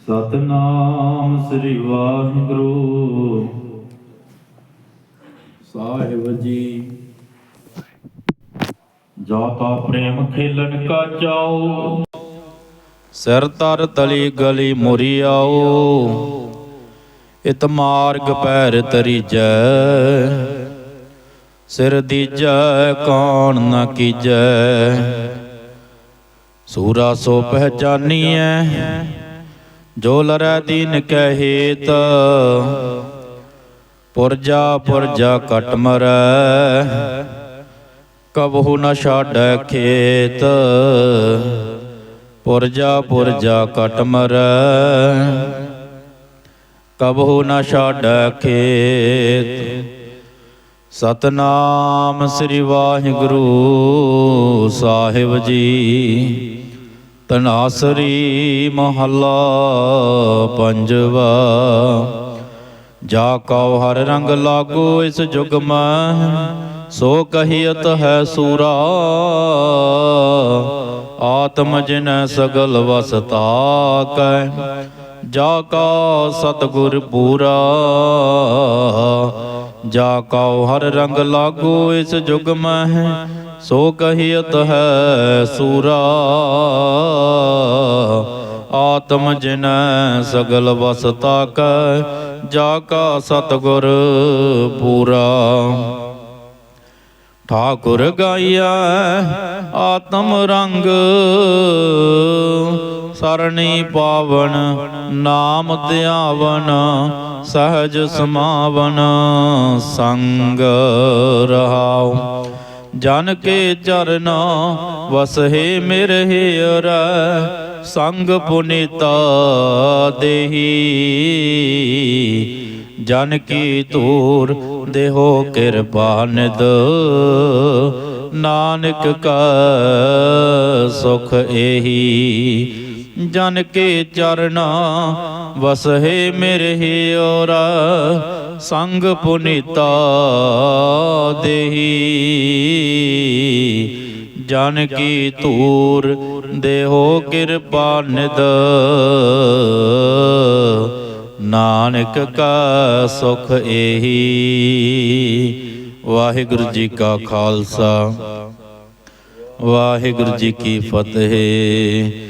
ਸਤਨਾਮ ਸ੍ਰੀ ਵਾਹਿਗੁਰੂ। ਸਾਹਿਬ ਜੀ। ਜਾ ਤਾ ਪ੍ਰੇਮ ਖੇਲਣ ਕਾ ਚਾਓ ਸਿਰ ਤਰ ਤਲੀ ਗਲੀ ਮੁਰੀ ਆਓ। ਇਤ ਮਾਰਗ ਪੈਰ ਤਰੀਜੈ। ਸਿਰ ਦੀਜੈ ਕੌਣ ਨ ਕੀਜੈ। ਸੂਰਾ ਸੋ ਪਹਿਚਾਨੀਐ। ਜੋ ਲਰੈ ਦੀਨ ਕੈ ਪੁਰਜਾ ਪੁਰਜਾ ਕਟ ਮਰੈ, ਕਬਹੂ ਨ ਛਾੜੈ ਖੇਤ, ਪੁਰਜਾ ਪੁਰਜਾ ਕਟ ਮਰੈ, ਕਬਹੂ ਨ ਛਾੜੈ ਖੇਤ। ਸਤਨਾਮ ਸ੍ਰੀ ਵਾਹਿਗੁਰੂ ਸਾਹਿਬ ਜੀ ਤਨਾਸਰੀ ਮਹੱਲਾ ਪੰਜਵਾ। ਜਾ ਕਉ ਹਰ ਰੰਗ ਲਾਗੋ ਇਸ ਜੁਗ ਮੈਂ ਸੋ ਕਹੀਅਤ ਹੈ ਸੂਰਾ। ਆਤਮ ਜਿਨ ਸਗਲ ਵਸਤਾ ਕੈ, ਜਾ ਕਾ ਸਤਗੁਰ ਪੂਰਾ। ਜਾ ਕਉ ਹਰ ਰੰਗ ਲਾਗੋ ਇਸ ਜੁਗ ਮਹਿ ਸੋ ਕਹੀਤ ਹੈ ਸੂਰਾ। ਆਤਮ ਜਿਨ ਸਗਲ ਵਸਤਾ ਕੈ ਜਾ ਕਾ ਸਤਗੁਰ ਪੂਰਾ। ਠਾਕੁਰ ਗਾਇਆ ਆਤਮ ਰੰਗ, ਸਰਣੀ ਪਾਵਨ ਨਾਮ ਧਿਆਵਨ, ਸਹਜ ਸਮਾਵਨ ਸੰਗ ਰਹਾਉ। ਜਨ ਕੇ ਚਰਨ, ਵਸਹਿ ਮਿਰਹਿ ਅਰੈ ਸੰਗ ਪੁਨੀਤਾ ਦੇਹੀ। ਜਨ ਕੀ ਤੂਰ ਦੇਹੋ ਕਿਰਪਾ ਨਿਦ ਨਾਨਕ ਕਾ ਸੁਖ ਇਹੀ ਜਨ ਕੇ ਚਰਨਾ ਵਸਹਿ ਮਿਰਹਿ ਔਰ ਸੰਗ ਪੁਨੀਤਾ ਦੇਹੀ। ਜਨ ਕੀ ਤੂਰ ਦੇਹੋ ਕਿਰਪਾ ਨਿਦ ਨਾਨਕ ਕਾ ਸੁਖ ਏਹੀ। ਵਾਹਿਗੁਰੂ ਜੀ ਕਾ ਖਾਲਸਾ। ਵਾਹਿਗੁਰੂ ਜੀ ਕੀ ਫਤਿਹ।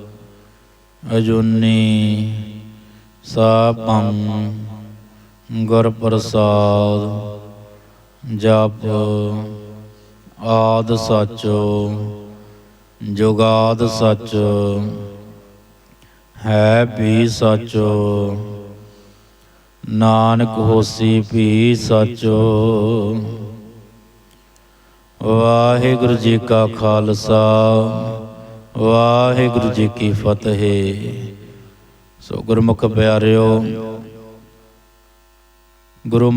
ਅਜੂਨੀ ਸਾਪੰ ਗੁਰ ਪ੍ਰਸਾਦ ਜਪ ਆਦ ਸੱਚ ਜੁਗਾਦ ਸੱਚ ਹੈ ਵੀ ਸੱਚ ਨਾਨਕ ਹੋਸੀ ਵੀ ਸੱਚ ਵਾਹਿਗੁਰੂ ਜੀ ਕਾ ਖਾਲਸਾ ਵਾਹਿਗੁਰੂ ਜੀ ਕੀ ਫਤਿਹ। ਸੋ ਗੁਰਮੁਖ ਪਿਆਰਿਓ ਗੁਰੂ